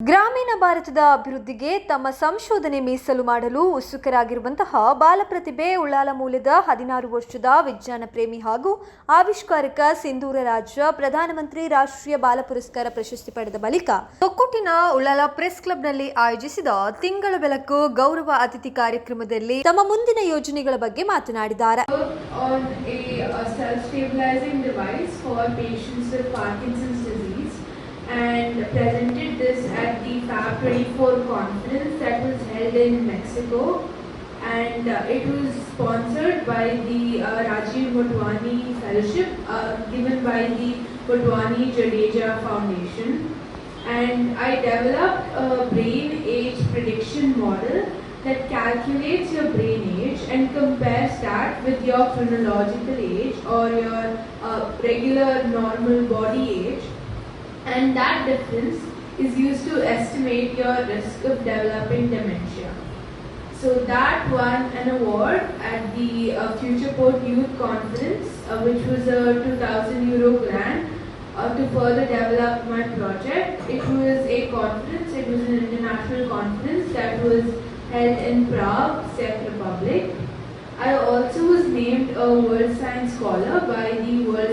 ಗ್ರಾಮೀಣ ಭಾರತದ ಅಭಿವೃದ್ಧಿಗೆ ತಮ್ಮ ಸಂಶೋಧನೆ ಮೀಸಲು ಮಾಡಲು ಉತ್ಸುಕರಾಗಿರುವಂತಹ ಬಾಲಪ್ರತಿಭೆ ಉಳ್ಳಾಲ ಮೂಲದ ಹದಿನಾರು ವರ್ಷದ ವಿಜ್ಞಾನ ಪ್ರೇಮಿ ಹಾಗೂ ಆವಿಷ್ಕಾರಕ ಸಿಂಧೂರ ರಾಜ ಪ್ರಧಾನಮಂತ್ರಿ ರಾಷ್ಟ್ರೀಯ ಬಾಲ ಪುರಸ್ಕಾರ ಪ್ರಶಸ್ತಿ ಪಡೆದ ಬಳಿಕ ತೊಕ್ಕೊಟ್ಟಿನ ಉಳ್ಳಾಲ ಪ್ರೆಸ್ ಕ್ಲಬ್ನಲ್ಲಿ ಆಯೋಜಿಸಿದ ತಿಂಗಳ ಬೆಳಕು ಗೌರವ ಅತಿಥಿ ಕಾರ್ಯಕ್ರಮದಲ್ಲಿ ತಮ್ಮ ಮುಂದಿನ ಯೋಜನೆಗಳ ಬಗ್ಗೆ ಮಾತನಾಡಿದ್ದಾರೆ. Device for and presented this at the Fab 24 conference that was held in Mexico. And uh, it was sponsored by the uh, Rajiv Motwani Fellowship uh, given by the Motwani Jadeja Foundation. And I developed a brain age prediction model that calculates your brain age and compares that with your chronological age or your uh, regular normal body age and that difference is used to estimate your risk of developing dementia. So that won an award at the uh, Futureport Youth Conference, uh, which was a 2,000 euro grant uh, to further develop my project. It was a conference, it was an international conference that was held in Prague, Czech Republic. I also was named a World Science Scholar by the World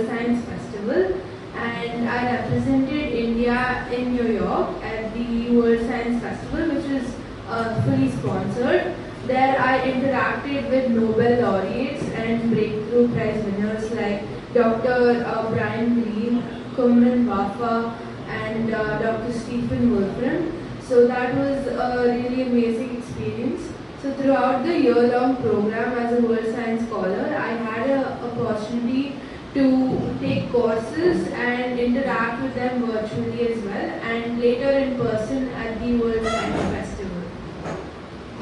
sponsored. There I interacted with Nobel laureates and breakthrough prize winners like Dr. Uh, Brian Greene, Kumran Bafa and uh, Dr. Stephen Wolfram. So that was a really amazing experience. So throughout the year-long program as a World Science Scholar, I had an opportunity to take courses and interact with them virtually as well and later in person at the World Science Festival.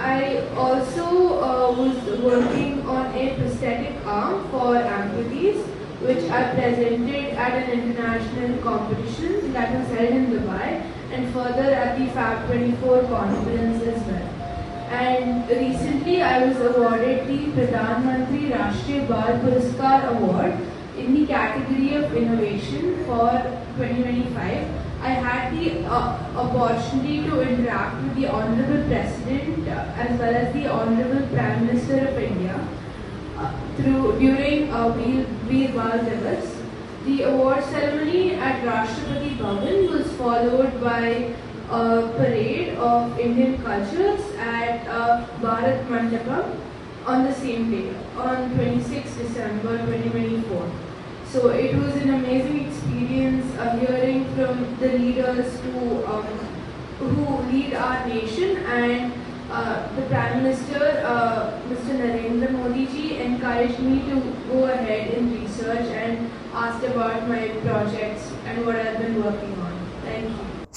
I also uh, was working on a prosthetic arm for amputees which I presented at an international competition that was held in Dubai and further at the Fab 24 conference as well. And recently I was awarded the Pradhan Mantri Rashtriya Bal Puraskar Award in the category of innovation for 2025. I had the uh, opportunity to interact with the Honorable President uh, as well as the Honorable Prime Minister through during uh, Veer, Bal Divas. The award ceremony at Rashtrapati Bhavan was followed by a parade of Indian cultures at uh, Bharat Mandapam on the same day, on 26 December 2024. So it was an amazing experience uh, hearing from the leaders who um, who lead our nation and uh, the Prime Minister, uh. Narendra Modi ji, encouraged me to go ahead in research and asked about my projects and what I've been working on.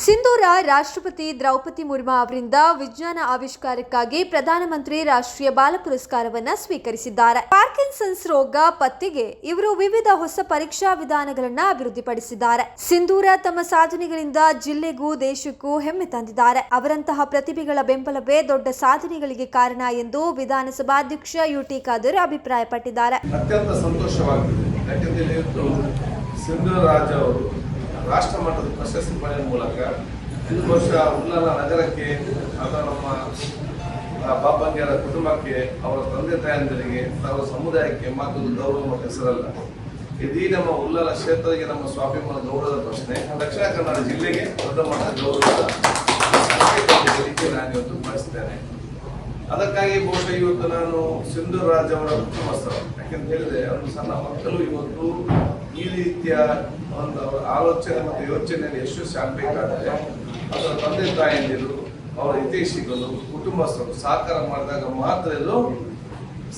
ಸಿಂಧೂರ ರಾಷ್ಟ್ರಪತಿ ದ್ರೌಪದಿ ಮುರ್ಮು ಅವರಿಂದ ವಿಜ್ಞಾನ ಆವಿಷ್ಕಾರಕ್ಕಾಗಿ ಪ್ರಧಾನಮಂತ್ರಿ ರಾಷ್ಟ್ರೀಯ ಬಾಲ ಪುರಸ್ಕಾರವನ್ನು ಸ್ವೀಕರಿಸಿದ್ದಾರೆ. Parkinson's ರೋಗ, ಪತ್ತೆಗೆ ಇವರು ವಿವಿಧ ಹೊಸ ಪರೀಕ್ಷಾ ವಿಧಾನಗಳನ್ನು ಅಭಿವೃದ್ಧಿಪಡಿಸಿದ್ದಾರೆ. ಸಿಂಧೂರ ತಮ್ಮ ಸಾಧನೆಗಳಿಂದ ಜಿಲ್ಲೆಗೂ ದೇಶಕ್ಕೂ ಹೆಮ್ಮೆ ತಂದಿದ್ದಾರೆ. ಅವರಂತಹ ಪ್ರತಿಭೆಗಳ ಬೆಂಬಲವೇ ದೊಡ್ಡ ಸಾಧನೆಗಳಿಗೆ ಕಾರಣ ಎಂದು ವಿಧಾನಸಭಾಧ್ಯಕ್ಷ ಯುಟಿ ಖಾದರ್ ಅಭಿಪ್ರಾಯಪಟ್ಟಿದ್ದಾರೆ. ರಾಷ್ಟ್ರ ಮಟ್ಟದ ಪ್ರಶಸ್ತಿ ಪಡೆಯುವ ಮೂಲಕ ಇದು ವರ್ಷ ಉಳ್ಳಾಲ ನಗರಕ್ಕೆ ಅಥವಾ ನಮ್ಮ ಆ, ಬಾಬಂಗೆರ ಕುಟುಂಬಕ್ಕೆ ಅವರ ತಂದೆ ತಾಯಂದರಿಗೆ ಅವರ ಸಮುದಾಯಕ್ಕೆ ಮತ್ತೊಂದು ಗೌರವ ಮತ್ತು ಹೆಸರಲ್ಲ. ಇದೀ ನಮ್ಮ ಉಳ್ಳಾಲ ಕ್ಷೇತ್ರಕ್ಕೆ ನಮ್ಮ ಸ್ವಾಭಿಮಾನ ಗೌರವದ ಪ್ರಶ್ನೆ. ದಕ್ಷಿಣ ಕನ್ನಡ ಜಿಲ್ಲೆಗೆ ದೊಡ್ಡ ಮಟ್ಟದ ಗೌರವದ ನಾನು ಇವತ್ತು ಬಯಸ್ತೇನೆ ಅದಕ್ಕಾಗಿ ಬಹುಶಃ ಇವತ್ತು ನಾನು ಸಿಂಧೂರ್ ರಾಜ್ ಅವರ ಕುಟುಂಬಸ್ಥರು. ಯಾಕೆಂತ ಹೇಳಿದ್ರೆ ಅವರು ಸಣ್ಣ ಮಕ್ಕಳು ಇವತ್ತು ಈ ರೀತಿಯ ಒಂದು ಅವರ ಆಲೋಚನೆ ಮತ್ತು ಯೋಚನೆಯಲ್ಲಿ ಯಶಸ್ವಿ ಆಗಬೇಕಾದ್ರೆ ಅದರ ತಂದೆ ತಾಯಿಯಂದಿರು, ಅವರ ಹಿತೈಷಿಗಳು, ಕುಟುಂಬಸ್ಥರು ಸಹಕಾರ ಮಾಡಿದಾಗ ಮಾತ್ರ ಇದು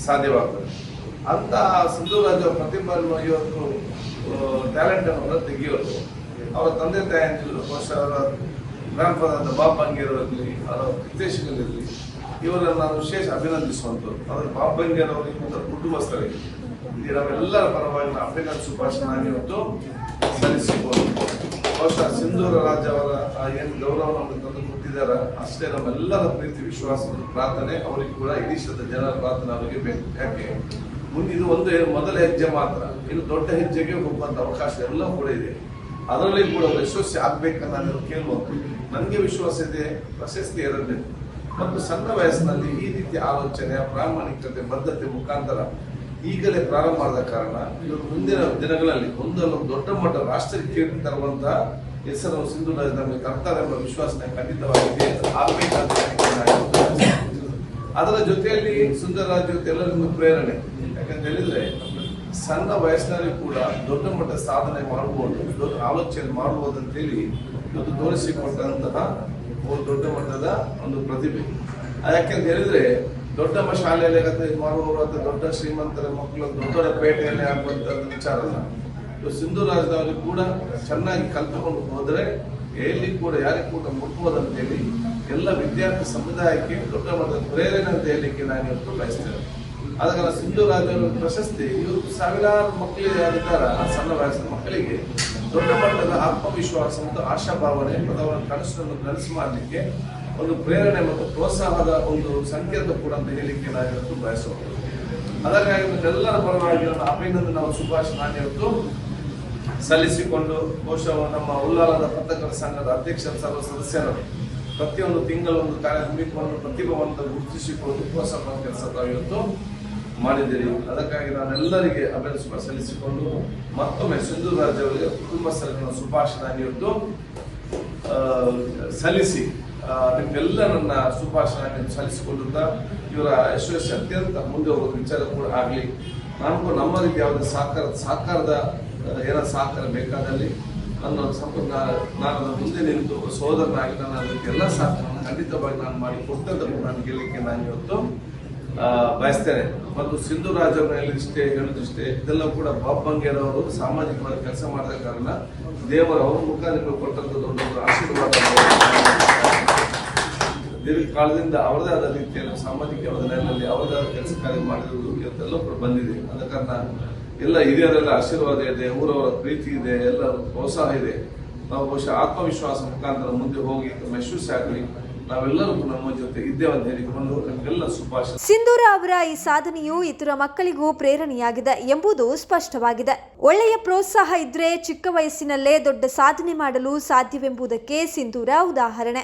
ಸಾಧ್ಯವಾಗ್ತದೆ. ಅಂತ ಸಿಂಧುರಾಜ ಪ್ರತಿಭಾ ಇವತ್ತು ಟ್ಯಾಲೆಂಟ್ ಅನ್ನು ತೆಗೆಯೋದು. ಅವರ ತಂದೆ ತಾಯಿಯಂದಿರು ಬಹುಶಃ ಅವರ ಗ್ರ್ಯಾಂಡ್ ಫಾದರ್ ಬಾಬ್ ಬಂಗೇರವರಲ್ಲಿ ಅವರ ಹಿತೈಷಿಗಳಿರಲಿ, ಇವರನ್ನು ನಾನು ವಿಶೇಷ ಅಭಿನಂದಿಸುವಂಥದ್ದು. ಅವರ ಬಾಬ್ ಬಂಗೇರವರಿಗೆ ಮತ್ತು ಕುಟುಂಬಸ್ಥರಿಗೆ. ಇಲ್ಲಿ ನಮ್ಮೆಲ್ಲರ ಪರವಾಗಿ ಅಭಿನಂದ ಶುಭಾಶಯ ನಾನು ಇವತ್ತು ಸಲ್ಲಿಸಿಕೊಂಡು ಬಹುಶಃ ಸಿಂಧೂರ ರಾಜ ಅವರ ಆ, ಏನು ಗೌರವ ನಮಗೆ ತಂದು ಕೊಟ್ಟಿದ್ದಾರೆ, ಅಷ್ಟೇ ನಮ್ಮೆಲ್ಲರ ಪ್ರೀತಿ, ವಿಶ್ವಾಸ ಪ್ರಾರ್ಥನೆ ಅವರಿಗೆ ಕೂಡ ಇಡೀ ಜನರ ಪ್ರಾರ್ಥನೆ ಅವರಿಗೆ ಬೇಕು. ಯಾಕೆ? ಮುಂದೆ ಒಂದು ಮೊದಲ ಹೆಜ್ಜೆ ಮಾತ್ರ. ಇನ್ನು ದೊಡ್ಡ ಹೆಜ್ಜೆಗೆ ಹೋಗುವಂತ ಅವಕಾಶ ಎಲ್ಲ ಕೂಡ ಇದೆ. ಅದರಲ್ಲಿ ಕೂಡ ಯಶಸ್ವಿ ಆಗ್ಬೇಕನ್ನ ನಾನು ಕೇಳುವಂಥದ್ದು ನನಗೆ ವಿಶ್ವಾಸ ಇದೆ, ಪ್ರಶಸ್ತಿ ಇರಬೇಕು ಮತ್ತು ಸಣ್ಣ ವಯಸ್ಸಿನಲ್ಲಿ ಈ ರೀತಿಯ ಆಲೋಚನೆ, ಪ್ರಾಮಾಣಿಕತೆ, ಬದ್ಧತೆ ಮುಖಾಂತರ ಈಗಲೇ ಪ್ರಾರಂಭ ಮಾಡಿದ ಕಾರಣ ಇವರು ಮುಂದಿನ ದಿನಗಳಲ್ಲಿ ಒಂದಲ್ಲ ದೊಡ್ಡ ಮಟ್ಟ ರಾಷ್ಟ್ರ ಕೀರ್ತಿ ಹೆಸರು ಸಿಂಧು ನಮಗೆ ತರ್ತಾರೆ ಎಂಬ ವಿಶ್ವಾಸ ಖಂಡಿತವಾಗಿದೆ. ಅದರ ಜೊತೆಯಲ್ಲಿ ಸುಂದರರಾಜ್ ಜೊತೆ ಎಲ್ಲರಿಗೂ ಪ್ರೇರಣೆ. ಯಾಕಂತ ಹೇಳಿದ್ರೆ, ಸಣ್ಣ ವಯಸ್ಸಿನಲ್ಲಿ ಕೂಡ ದೊಡ್ಡ ಮಟ್ಟ ಸಾಧನೆ ಮಾಡಬಹುದು ದೊಡ್ಡ ಆಲೋಚನೆ ಮಾಡಬಹುದು ಅಂತೇಳಿ ಇವತ್ತು ತೋರಿಸಿಕೊಟ್ಟಂತಹ ಒಂದು ದೊಡ್ಡ ಮಟ್ಟದ ಒಂದು ಪ್ರತಿಭೆ. ಯಾಕೆಂತ ಹೇಳಿದ್ರೆ ದೊಡ್ಡಮ್ಮ ಶಾಲೆಯಲ್ಲಿ ಕತೆ ಮಾಡುವವರು ಅಥವಾ ದೊಡ್ಡ ಶ್ರೀಮಂತರ, ಮಕ್ಕಳು ದೊಡ್ಡ ಪೇಟೆಯಲ್ಲಿ ಆಗುವಂತದ್ದು ವಿಚಾರ ಅಲ್ಲ. ಇವರು ಸಿಂಧು ರಾಜದವರು ಕೂಡ ಚೆನ್ನಾಗಿ ಕಲ್ತುಕೊಂಡು ಹೋದ್ರೆ, ಎಲ್ಲಿ ಕೂಡ ಯಾರಿಗೂ ಕೂಡ ಮುಟ್ಬೋದಂತೇಳಿ ಎಲ್ಲ ವಿದ್ಯಾರ್ಥಿ ಸಮುದಾಯಕ್ಕೆ ದೊಡ್ಡ ಮಟ್ಟದ ಪ್ರೇರಣೆ ಅಂತ ಹೇಳಲಿಕ್ಕೆ ನಾನು ಇವತ್ತು ಬಯಸ್ತೇನೆ. ಅದಕ್ಕೆ ಸಿಂಧು ರಾಜರ ಪ್ರಶಸ್ತಿ ಇವತ್ತು ಸಾವಿರಾರು ಮಕ್ಕಳಿಗೆ ಅಧಿಕಾರ ಸಣ್ಣ ವಯಸ್ಸಿನ ಮಕ್ಕಳಿಗೆ ದೊಡ್ಡ ಮಟ್ಟದ ಆತ್ಮವಿಶ್ವಾಸ ಮತ್ತು ಆಶಾಭಾವನೆ ಮತ್ತು ಅವರ ಕನಸನ್ನು ಕನಸು ಮಾಡಲಿಕ್ಕೆ ಒಂದು ಪ್ರೇರಣೆ ಮತ್ತು ಪ್ರೋತ್ಸಾಹದ ಒಂದು ಸಂಕೇತ ಕೂಡ ಅಂತ ಹೇಳಲಿಕ್ಕೆ ನಾನು ಇವತ್ತು ಬಯಸುವುದು ಅದಕ್ಕಾಗಿ ಎಲ್ಲರ ಪರವಾಗಿ ನನ್ನ ಅಭಿನಂದನೆ, ನಾವು ಸುಭಾಷ್ ನಾನು ಇವತ್ತು ಸಲ್ಲಿಸಿಕೊಂಡು ಬಹುಶಃ ನಮ್ಮ ಉಲ್ಲಾಲದ ಪತ್ರಕರ್ತ ಸಂಘದ ಅಧ್ಯಕ್ಷರ, ಸರ್ವ ಸದಸ್ಯರು, ಪ್ರತಿಯೊಂದು ತಿಂಗಳ ಒಂದು ಕಾರ್ಯ ಹಮ್ಮಿಕೊಂಡು ಪ್ರತಿಭಾವಂತ ಗುರುತಿಸಿಕೊಂಡು ಪ್ರೋತ್ಸಾಹ ಕೆಲಸ ಇವತ್ತು ಮಾಡಿದ್ದೀರಿ. ಅದಕ್ಕಾಗಿ ನಾನೆಲ್ಲರಿಗೆ ಅಭಿನಂದನೆ ಸಲ್ಲಿಸಿಕೊಂಡು ಮತ್ತೊಮ್ಮೆ ಸಿಂಧು ರಾಜ್ಯವರಿಗೆ ಕುಟುಂಬ ಕುಟುಂಬಸ್ಥರ ಸುಭಾಷ್ ನಾನು ಇವತ್ತು ಸಲ್ಲಿಸಿ ನಿಮ್ಗೆಲ್ಲ ನನ್ನ ಶುಭಾಶಯ ಸಲ್ಲಿಸಿಕೊಳ್ಳುತ್ತಾ ಇವರ ಯಶಸ್ಸು ಅತ್ಯಂತ ಮುಂದೆ ಹೋಗೋದು ವಿಚಾರ ಕೂಡ ಆಗಲಿ. ಕೂಡ ನಮ್ಮ ರೀತಿ ಯಾವುದೇ ಸಾಕಾರ ಸಹಕಾರದ ಏನೋ ಸಹಕಾರ ಬೇಕಾದಲ್ಲಿ ನನ್ನ ಸಂಪೂರ್ಣ ನಾನು ನನ್ನ ಮುಂದೆ ನಿಂತು ಸಹೋದರನಾಗಿ ನಾನು ಅದಕ್ಕೆ ಎಲ್ಲ ಸಹಕಾರವನ್ನು ಖಂಡಿತವಾಗಿ ನಾನು ಮಾಡಿ ಕೊಟ್ಟಂತ ನಾನು ಗೆಲ್ಲಕ್ಕೆ ನಾನು ಇವತ್ತು ಬಯಸ್ತೇನೆ. ಮತ್ತು ಸಿಂಧು ಇಷ್ಟೇ ಹೇಳುದಿಷ್ಟೇ ಇದೆಲ್ಲ ಕೂಡ ಬಾಬ್ ಬಂಗೇರವರು ಸಾಮಾಜಿಕವಾಗಿ ಕೆಲಸ ಮಾಡಿದ ಕಾರಣ ದೇವರ ಅವ್ರ ಮುಖ ನಿಮಗೆ ಕೊಟ್ಟಂತ ದೊಡ್ಡ ಆಶೀರ್ವಾದ. ದೀರ್ಘಕಾಲದಿಂದ ಅವರದೇ ಆದ ರೀತಿಯಲ್ಲಿ ಸಾಮಾಜಿಕ ನೆಲೆಯಲ್ಲಿ ಅವರದೇ ಆದ ಕೆಲಸ ಕಾರ್ಯ ಮಾಡಿರುವುದು ಇವತ್ತೆಲ್ಲ ಬಂದಿದೆ. ಆದ ಕಾರಣ ಎಲ್ಲ ಹಿರಿಯರೆಲ್ಲ ಆಶೀರ್ವಾದ ಇದೆ, ಊರವರ ಪ್ರೀತಿ ಇದೆ, ಎಲ್ಲ ಪ್ರೋತ್ಸಾಹ ಇದೆ. ನಾವು ಬಹುಶಃ ಆತ್ಮವಿಶ್ವಾಸ ಮುಖಾಂತರ ಮುಂದೆ ಹೋಗಿ ತಮ್ಮ ಯಶಸ್ವಿ ಆಗಲಿ. ನಾವೆಲ್ಲರೂ ನಮ್ಮ ಜೊತೆ ಇದ್ದೇವೆ ಅಂತ ಸಿಂಧೂರ ಅವರ ಈ ಸಾಧನೆಯು ಇತರ ಮಕ್ಕಳಿಗೂ ಪ್ರೇರಣೆಯಾಗಿದೆ ಎಂಬುದು ಸ್ಪಷ್ಟವಾಗಿದೆ. ಒಳ್ಳೆಯ ಪ್ರೋತ್ಸಾಹ ಇದ್ರೆ ಚಿಕ್ಕ ವಯಸ್ಸಿನಲ್ಲೇ ದೊಡ್ಡ ಸಾಧನೆ ಮಾಡಲು ಸಾಧ್ಯವೆಂಬುದಕ್ಕೆ ಸಿಂಧೂರ ಉದಾಹರಣೆ.